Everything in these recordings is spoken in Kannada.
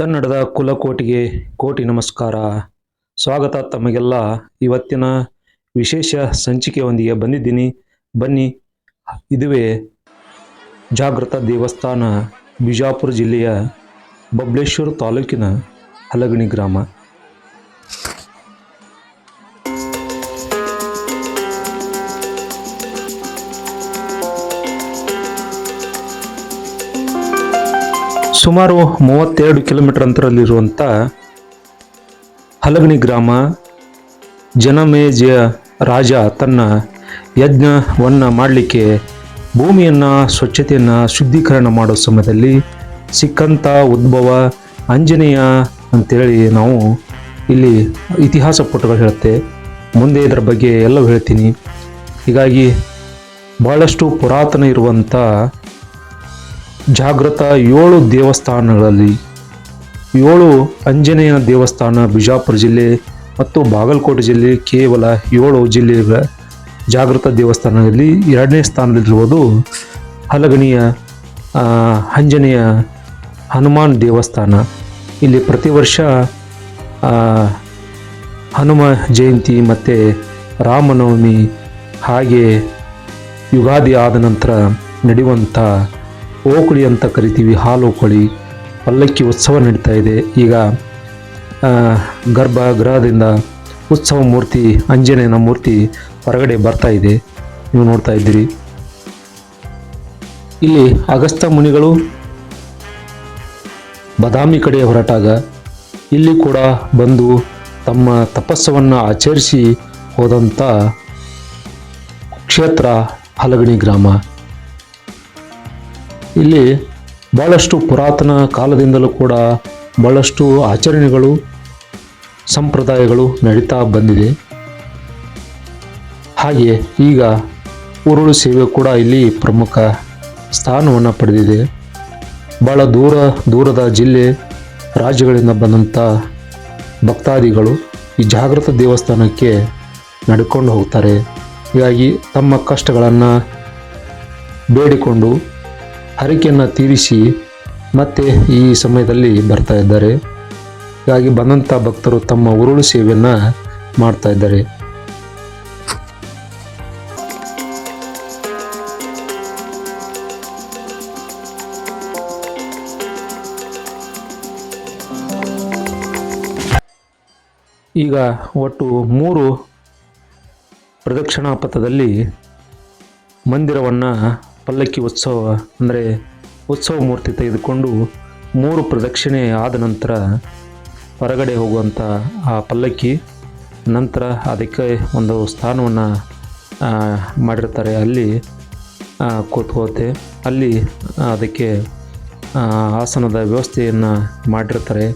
ಕನ್ನಡದ ಕುಲಕೋಟಿಗೆ ಕೋಟಿ ನಮಸ್ಕಾರ. ಸ್ವಾಗತ ತಮಗೆಲ್ಲ. ಇವತ್ತಿನ ವಿಶೇಷ ಸಂಚಿಕೆಯೊಂದಿಗೆ ಬಂದಿದ್ದೀನಿ. ಬನ್ನಿ. ಇದುವೇ ಜಾಗೃತ ದೇವಸ್ಥಾನ ಬಿಜಾಪುರ ಜಿಲ್ಲೆಯ ಬಬ್ಲೇಶ್ವರ ತಾಲೂಕಿನ ಹಲಗಣಿ ಗ್ರಾಮ. ಸುಮಾರು ಮೂವತ್ತೆರಡು ಕಿಲೋಮೀಟರ್ ಅಂತರದಲ್ಲಿರುವಂಥ ಹಲಗಣಿ ಗ್ರಾಮ ಜನಮೇಜಯ ರಾಜ ತನ್ನ ಯಜ್ಞವನ್ನು ಮಾಡಲಿಕ್ಕೆ ಭೂಮಿಯನ್ನು, ಸ್ವಚ್ಛತೆಯನ್ನು ಶುದ್ಧೀಕರಣ ಮಾಡೋ ಸಮಯದಲ್ಲಿ ಸಿಕ್ಕಂಥ ಉದ್ಭವ, ಆಂಜನೇಯ ಅಂತೇಳಿ ನಾವು ಇಲ್ಲಿ ಇತಿಹಾಸ ಪುಟಗಳು ಹೇಳುತ್ತೆ. ಮುಂದೆ ಇದರ ಬಗ್ಗೆ ಎಲ್ಲವೂ ಹೇಳ್ತೀನಿ. ಹೀಗಾಗಿ ಭಾಳಷ್ಟು ಪುರಾತನ ಇರುವಂಥ ಜಾಗೃತ ಏಳು ದೇವಸ್ಥಾನಗಳಲ್ಲಿ ಏಳು ಆಂಜನೇಯ ದೇವಸ್ಥಾನ ಬಿಜಾಪುರ ಜಿಲ್ಲೆ ಮತ್ತು ಬಾಗಲಕೋಟೆ ಜಿಲ್ಲೆ ಕೇವಲ ಏಳು ಜಿಲ್ಲೆಗಳ ಜಾಗೃತ ದೇವಸ್ಥಾನದಲ್ಲಿ ಎರಡನೇ ಸ್ಥಾನದಲ್ಲಿರುವುದು ಹಲಗಣಿಯ ಆಂಜನೇಯ ಹನುಮಾನ್ ದೇವಸ್ಥಾನ. ಇಲ್ಲಿ ಪ್ರತಿ ವರ್ಷ ಹನುಮ ಜಯಂತಿ ಮತ್ತು ರಾಮನವಮಿ ಹಾಗೆ ಯುಗಾದಿ ಆದ ನಂತರ ನಡೆಯುವಂಥ ಓಕುಳಿ ಅಂತ ಕರಿತೀವಿ, ಹಾಲು ಓಕುಳಿ ಪಲ್ಲಕ್ಕಿ ಉತ್ಸವ ನಡೀತಾ ಇದೆ. ಈಗ ಗರ್ಭಗೃಹದಿಂದ ಉತ್ಸವ ಮೂರ್ತಿ, ಅಂಜನೇಯನ ಮೂರ್ತಿ ಹೊರಗಡೆ ಬರ್ತಾ ಇದೆ. ನೀವು ನೋಡ್ತಾ ಇದ್ದೀರಿ. ಇಲ್ಲಿ ಅಗಸ್ತ್ಯ ಮುನಿಗಳು ಬದಾಮಿ ಕಡೆ ಹೊರಟಾಗ ಇಲ್ಲಿ ಕೂಡ ಬಂದು ತಮ್ಮ ತಪಸ್ಸವನ್ನು ಆಚರಿಸಿ ಹೋದಂಥ ಕ್ಷೇತ್ರ, ಹಲಗಣಿ ಗ್ರಾಮ. ಇಲ್ಲಿ ಭಾಳಷ್ಟು ಪುರಾತನ ಕಾಲದಿಂದಲೂ ಕೂಡ ಭಾಳಷ್ಟು ಆಚರಣೆಗಳು, ಸಂಪ್ರದಾಯಗಳು ನಡೀತಾ ಬಂದಿದೆ. ಹಾಗೆ ಈಗ ಉರುಳು ಸೇವೆ ಕೂಡ ಇಲ್ಲಿ ಪ್ರಮುಖ ಸ್ಥಾನವನ್ನು ಪಡೆದಿದೆ. ಭಾಳ ದೂರ, ದೂರದ ಜಿಲ್ಲೆ, ರಾಜ್ಯಗಳಿಂದ ಬಂದಂಥ ಭಕ್ತಾದಿಗಳು ಈ ಜಾಗೃತ ದೇವಸ್ಥಾನಕ್ಕೆ ನಡ್ಕೊಂಡು ಹೋಗ್ತಾರೆ. ಹೀಗಾಗಿ ತಮ್ಮ ಕಷ್ಟಗಳನ್ನು ಬೇಡಿಕೊಂಡು ಹರಕೆಯನ್ನು ತೀರಿಸಿ ಮತ್ತೆ ಈ ಸಮಯದಲ್ಲಿ ಬರ್ತಾ ಇದ್ದಾರೆ. ಹೀಗಾಗಿ ಬಂದಂಥ ಭಕ್ತರು ತಮ್ಮ ಉರುಳು ಸೇವೆಯನ್ನು ಮಾಡ್ತಾ ಇದ್ದಾರೆ. ಈಗ ಒಟ್ಟು ಮೂರು ಪ್ರದಕ್ಷಿಣಾ ಪಥದಲ್ಲಿ ಮಂದಿರವನ್ನು ಪಲ್ಲಕ್ಕಿ ಉತ್ಸವ ಅಂದರೆ ಉತ್ಸವ ಮೂರ್ತಿ ತೆಗೆದುಕೊಂಡು ಮೂರು ಪ್ರದಕ್ಷಿಣೆ ಆದ ನಂತರ ಹೊರಗಡೆ ಹೋಗುವಂಥ ಆ ಪಲ್ಲಕ್ಕಿ ನಂತರ ಅದಕ್ಕೆ ಒಂದು ಸ್ಥಾನವನ್ನು ಮಾಡಿರ್ತಾರೆ. ಅಲ್ಲಿ ಕೂತ್ಕೋತೆ. ಅಲ್ಲಿ ಅದಕ್ಕೆ ಆಸನದ ವ್ಯವಸ್ಥೆಯನ್ನು ಮಾಡಿರ್ತಾರೆ.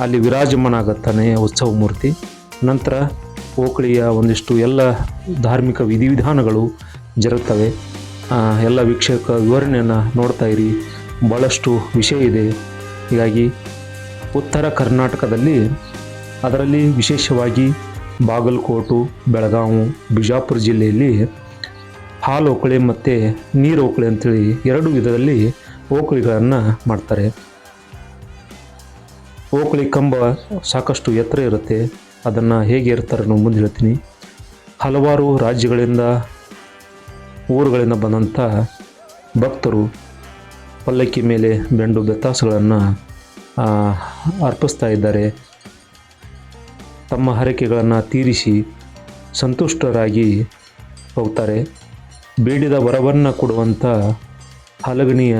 ಅಲ್ಲಿ ವಿರಾಜಮಾನ ಆಗುತ್ತಾನೆ ಉತ್ಸವ ಮೂರ್ತಿ. ನಂತರ ಓಕಳಿಯ ಒಂದಿಷ್ಟು ಎಲ್ಲ ಧಾರ್ಮಿಕ ವಿಧಿವಿಧಾನಗಳು ಜರುಗುತ್ತವೆ ಆ, ಎಲ್ಲ ವೀಕ್ಷಕ ವಿವರಣೆಯನ್ನು ನೋಡ್ತಾ ಇರಿ. ಭಾಳಷ್ಟು ವಿಷಯ ಇದೆ. ಹೀಗಾಗಿ ಉತ್ತರ ಕರ್ನಾಟಕದಲ್ಲಿ ಅದರಲ್ಲಿ ವಿಶೇಷವಾಗಿ ಬಾಗಲಕೋಟು, ಬೆಳಗಾವಿ, ಬಿಜಾಪುರ ಜಿಲ್ಲೆಯಲ್ಲಿ ಹಾಲು ಓಕಳಿ ಮತ್ತು ನೀರು ಓಕಳಿ ಅಂತೇಳಿ ಎರಡು ವಿಧದಲ್ಲಿ ಓಕಳಿಗಳನ್ನು ಮಾಡ್ತಾರೆ. ಓಕಳಿ ಕಂಬ ಸಾಕಷ್ಟು ಎತ್ತರ ಇರುತ್ತೆ. ಅದನ್ನು ಹೇಗೆ ಇರ್ತಾರೆ ಮುಂದೆ ಹೇಳ್ತೀನಿ. ಹಲವಾರು ರಾಜ್ಯಗಳಿಂದ ಊರುಗಳಿಂದ ಬಂದಂಥ ಭಕ್ತರು ಪಲ್ಲಕ್ಕಿ ಮೇಲೆ ಬೆಂಡು ಬೆತ್ತಾಸುಗಳನ್ನು ಅರ್ಪಿಸ್ತಾ ಇದ್ದಾರೆ. ತಮ್ಮ ಹರಕೆಗಳನ್ನು ತೀರಿಸಿ ಸಂತುಷ್ಟರಾಗಿ ಹೋಗ್ತಾರೆ. ಬೇಡಿದ ವರವನ್ನು ಕೊಡುವಂಥ ಹಲಗಣಿಯ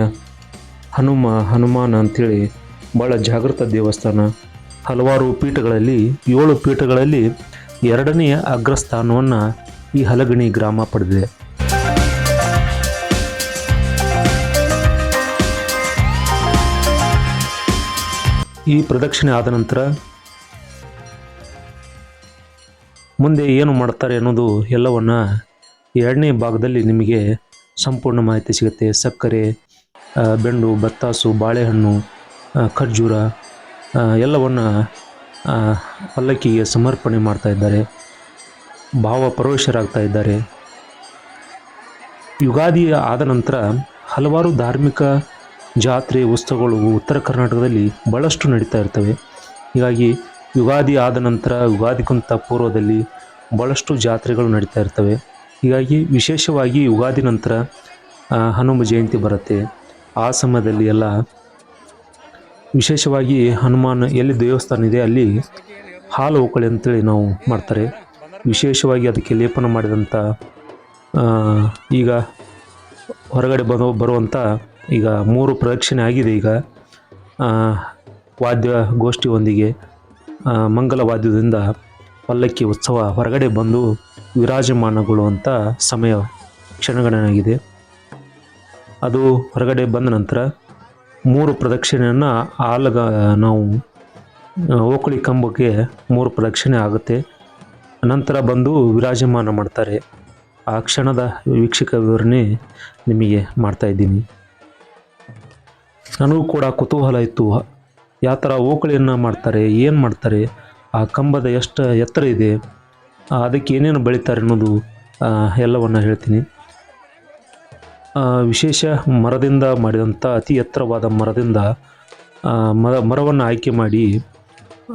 ಹನುಮ, ಹನುಮಾನ ಅಂಥೇಳಿ ಭಾಳ ಜಾಗೃತ ದೇವಸ್ಥಾನ. ಹಲವಾರು ಪೀಠಗಳಲ್ಲಿ, ಏಳು ಪೀಠಗಳಲ್ಲಿ ಎರಡನೆಯ ಅಗ್ರಸ್ಥಾನವನ್ನು ಈ ಹಲಗಣಿ ಗ್ರಾಮ ಪಡೆದಿದೆ. ಈ ಪ್ರದಕ್ಷಿಣೆ ಆದ ನಂತರ ಮುಂದೆ ಏನು ಮಾಡ್ತಾರೆ ಅನ್ನೋದು ಎಲ್ಲವನ್ನು ಎರಡನೇ ಭಾಗದಲ್ಲಿ ನಿಮಗೆ ಸಂಪೂರ್ಣ ಮಾಹಿತಿ ಸಿಗುತ್ತೆ. ಸಕ್ಕರೆ ಬೆಂಡು, ಬತ್ತಾಸು, ಬಾಳೆಹಣ್ಣು ಖರ್ಜೂರ ಎಲ್ಲವನ್ನು ಪಲ್ಲಕ್ಕಿಗೆ ಸಮರ್ಪಣೆ ಮಾಡ್ತಾ ಇದ್ದಾರೆ. ಭಾವ ಪರೋಶರಾಗ್ತಾ ಇದ್ದಾರೆ. ಯುಗಾದಿ ಆದ ನಂತರ ಹಲವಾರು ಧಾರ್ಮಿಕ ಜಾತ್ರೆ, ಉತ್ಸವಗಳು ಉತ್ತರ ಕರ್ನಾಟಕದಲ್ಲಿ ಭಾಳಷ್ಟು ನಡೀತಾ ಇರ್ತವೆ. ಹೀಗಾಗಿ ಯುಗಾದಿ ಆದ ನಂತರ ಯುಗಾದಿಗಿಂತ ಪೂರ್ವದಲ್ಲಿ ಭಾಳಷ್ಟು ಜಾತ್ರೆಗಳು ನಡೀತಾ ಇರ್ತವೆ. ಹೀಗಾಗಿ ವಿಶೇಷವಾಗಿ ಯುಗಾದಿ ನಂತರ ಹನುಮ ಜಯಂತಿ ಬರುತ್ತೆ. ಆ ಸಮಯದಲ್ಲಿ ಎಲ್ಲ ವಿಶೇಷವಾಗಿ ಹನುಮಾನ್ ಎಲ್ಲಿ ದೇವಸ್ಥಾನ ಇದೆ, ಅಲ್ಲಿ ಹಾಲು ಓಕಳಿ ಅಂತೇಳಿ ನಾವು ಮಾಡ್ತಾರೆ. ವಿಶೇಷವಾಗಿ ಅದಕ್ಕೆ ಲೇಪನ ಮಾಡಿದಂಥ ಈಗ ಹೊರಗಡೆ ಬರೋ ಬರುವಂಥ ಈಗ ಮೂರು ಪ್ರದಕ್ಷಿಣೆ ಆಗಿದೆ ಈಗ. ವಾದ್ಯ ಗೋಷ್ಠಿಯೊಂದಿಗೆ ಮಂಗಲವಾದ್ಯದಿಂದ ಮಂಗಲ ವಾದ್ಯದಿಂದ ಪಲ್ಲಕ್ಕಿ ಉತ್ಸವ ಹೊರಗಡೆ ಬಂದು ವಿರಾಜಮಾನಗೊಳ್ಳುವಂಥ ಸಮಯ ಕ್ಷಣಗಣನಾಗಿದೆ. ಅದು ಹೊರಗಡೆ ಬಂದ ನಂತರ ಮೂರು ಪ್ರದಕ್ಷಿಣೆಯನ್ನು ಆಲಗ ನಾವು ಓಕುಳಿ ಕಂಬಕ್ಕೆ ಮೂರು ಪ್ರದಕ್ಷಿಣೆ ಆಗುತ್ತೆ. ನಂತರ ಬಂದು ವಿರಾಜಮಾನ ಮಾಡ್ತಾರೆ. ಆ ಕ್ಷಣದ ವೀಕ್ಷಕ ವಿವರಣೆ ನಿಮಗೆ ಮಾಡ್ತಾ ಇದ್ದೀನಿ. ನನಗೂ ಕೂಡ ಕುತೂಹಲ ಇತ್ತು. ಯಾವ ಥರ ಓಕಳಿಯನ್ನು ಮಾಡ್ತಾರೆ, ಏನು ಮಾಡ್ತಾರೆ, ಆ ಕಂಬದ ಎಷ್ಟು ಎತ್ತರ ಇದೆ ಅದಕ್ಕೆ ಏನೇನು ಬೆಳೀತಾರೆ ಅನ್ನೋದು ಎಲ್ಲವನ್ನು ಹೇಳ್ತೀನಿ. ವಿಶೇಷ ಮರದಿಂದ ಮಾಡಿದಂಥ ಅತಿ ಎತ್ತರವಾದ ಮರದಿಂದ ಮರ, ಮರವನ್ನು ಆಯ್ಕೆ ಮಾಡಿ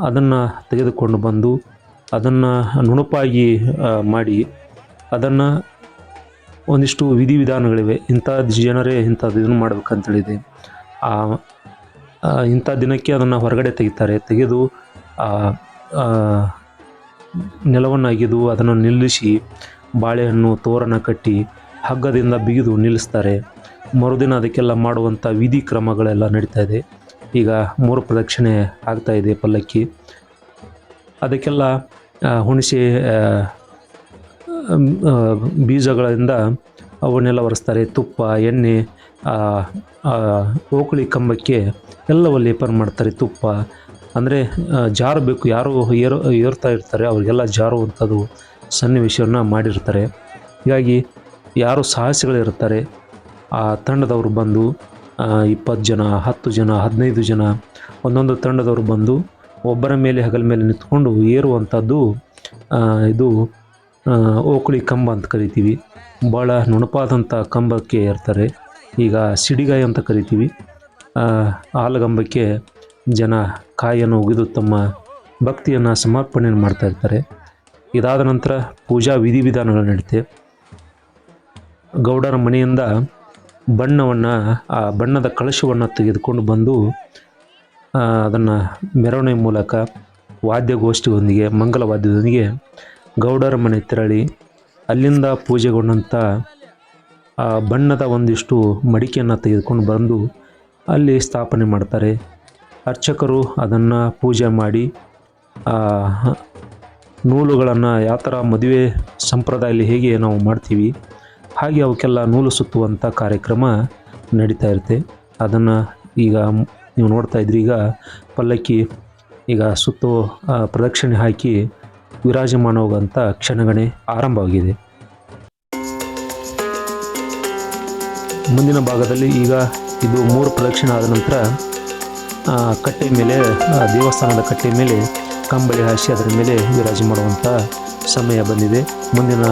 ಅದನ್ನು ತೆಗೆದುಕೊಂಡು ಬಂದು, ಅದನ್ನು ನುಣುಪಾಗಿ ಮಾಡಿ, ಅದನ್ನು ಒಂದಿಷ್ಟು ವಿಧಿವಿಧಾನಗಳಿವೆ. ಇಂಥದ್ದು ಜನರೇ ಇಂಥದ್ದು ಇದನ್ನು ಮಾಡಬೇಕಂತೇಳಿದೆ ಇಂಥ ದಿನಕ್ಕೆ ಅದನ್ನು ಹೊರಗಡೆ ತೆಗಿತಾರೆ. ತೆಗೆದು ನೆಲವನ್ನಾಗಿದ್ದು ಅದನ್ನು ನಿಲ್ಲಿಸಿ, ಬಾಳೆಹಣ್ಣು, ತೋರಣ ಕಟ್ಟಿ, ಹಗ್ಗದಿಂದ ಬಿಗಿದು ನಿಲ್ಲಿಸ್ತಾರೆ. ಮರುದಿನ ಅದಕ್ಕೆಲ್ಲ ಮಾಡುವಂಥ ವಿಧಿ ಕ್ರಮಗಳೆಲ್ಲ ನಡೀತಾ ಇದೆ. ಈಗ ಮೂರು ಪ್ರದಕ್ಷಿಣೆ ಆಗ್ತಾ ಇದೆ ಪಲ್ಲಕ್ಕಿ. ಅದಕ್ಕೆಲ್ಲ ಹುಣಸೆ ಬೀಜಗಳಿಂದ ಅವನ್ನೆಲ್ಲ ಒರೆಸ್ತಾರೆ ತುಪ್ಪ, ಎಣ್ಣೆ ಓಕಳಿ ಕಂಬಕ್ಕೆ ಎಲ್ಲವೂ ಲೇಪನ ಮಾಡ್ತಾರೆ ತುಪ್ಪ. ಅಂದರೆ ಜಾರಬೇಕು ಯಾರು ಏರು, ಏರ್ತಾ ಇರ್ತಾರೆ, ಅವರಿಗೆಲ್ಲ ಜಾರುವಂಥದ್ದು ಸನ್ನಿವೇಶವನ್ನು ಮಾಡಿರ್ತಾರೆ. ಹೀಗಾಗಿ ಯಾರು ಸಾಹಸಿಗಳಿರ್ತಾರೆ. ಆ ತಂಡದವರು ಬಂದು ಇಪ್ಪತ್ತು ಜನ, ಹತ್ತು ಜನ, ಹದಿನೈದು ಜನ, ಒಂದೊಂದು ತಂಡದವರು ಬಂದು ಒಬ್ಬರ ಮೇಲೆ ಹಗಲ ಮೇಲೆ ನಿಂತ್ಕೊಂಡು ಏರುವಂಥದ್ದು ಇದು ಓಕಳಿ ಕಂಬ ಅಂತ ಕರಿತೀವಿ. ಭಾಳ ನುಣಪಾದಂಥ ಕಂಬಕ್ಕೆ ಏರ್ತಾರೆ. ಈಗ ಸಿಡಿಗಾಯಿ ಅಂತ ಕರಿತೀವಿ. ಆಲಗಂಬಕ್ಕೆ ಜನ ಕಾಯನ್ನು ಒಗೆದು ತಮ್ಮ ಭಕ್ತಿಯನ್ನು ಸಮರ್ಪಣೆಯನ್ನು ಮಾಡ್ತಾ ಇರ್ತಾರೆ. ಇದಾದ ನಂತರ ಪೂಜಾ ವಿಧಿವಿಧಾನಗಳು ನಡೀತೆ. ಗೌಡರ ಮನೆಯಿಂದ ಬಣ್ಣವನ್ನು, ಆ ಬಣ್ಣದ ಕಳಶವನ್ನು ತೆಗೆದುಕೊಂಡು ಬಂದು ಅದನ್ನು ಮೆರವಣಿಗೆ ಮೂಲಕ ವಾದ್ಯಗೋಷ್ಠಿಯೊಂದಿಗೆ ಮಂಗಲ ವಾದ್ಯದೊಂದಿಗೆ ಗೌಡರ ಮನೆ ತೆರಳಿ, ಅಲ್ಲಿಂದ ಪೂಜೆಗೊಂಡಂಥ ಬಣ್ಣದ ಒಂದಿಷ್ಟು ಮಡಿಕೆಯನ್ನು ತೆಗೆದುಕೊಂಡು ಬಂದು ಅಲ್ಲಿ ಸ್ಥಾಪನೆ ಮಾಡ್ತಾರೆ. ಅರ್ಚಕರು ಅದನ್ನು ಪೂಜೆ ಮಾಡಿ ಆ, ನೂಲುಗಳನ್ನು ಯಾವ ಥರ ಮದುವೆ ಸಂಪ್ರದಾಯದಲ್ಲಿ ಹೇಗೆ ನಾವು ಮಾಡ್ತೀವಿ ಹಾಗೆ ಅವಕ್ಕೆಲ್ಲ ನೂಲು ಸುತ್ತುವಂಥ ಕಾರ್ಯಕ್ರಮ ನಡೀತಾ ಇರುತ್ತೆ. ಅದನ್ನು ಈಗ ನೀವು ನೋಡ್ತಾ ಇದ್ರಿ ಈಗ ಪಲ್ಲಕ್ಕಿ ಈಗ ಸುತ್ತು ಪ್ರದಕ್ಷಿಣೆ ಹಾಕಿ ವಿರಾಜಮಾನ ಹೋಗುವಂಥ ಕ್ಷಣಗಣೆ ಆರಂಭವಾಗಿದೆ. ಮುಂದಿನ ಭಾಗದಲ್ಲಿ ಈಗ ಇದು ಮೂರು ಪ್ರದಕ್ಷಿಣೆ ಆದ ನಂತರ ಕಟ್ಟೆ ಮೇಲೆ ದೇವಸ್ಥಾನದ ಕಟ್ಟೆ ಮೇಲೆ ಕಂಬಳಿ ಹಾಸಿ ಅದರ ಮೇಲೆ ವಿರಾಜ ಮಾಡುವಂಥ ಸಮಯ ಬಂದಿದೆ. ಮುಂದಿನ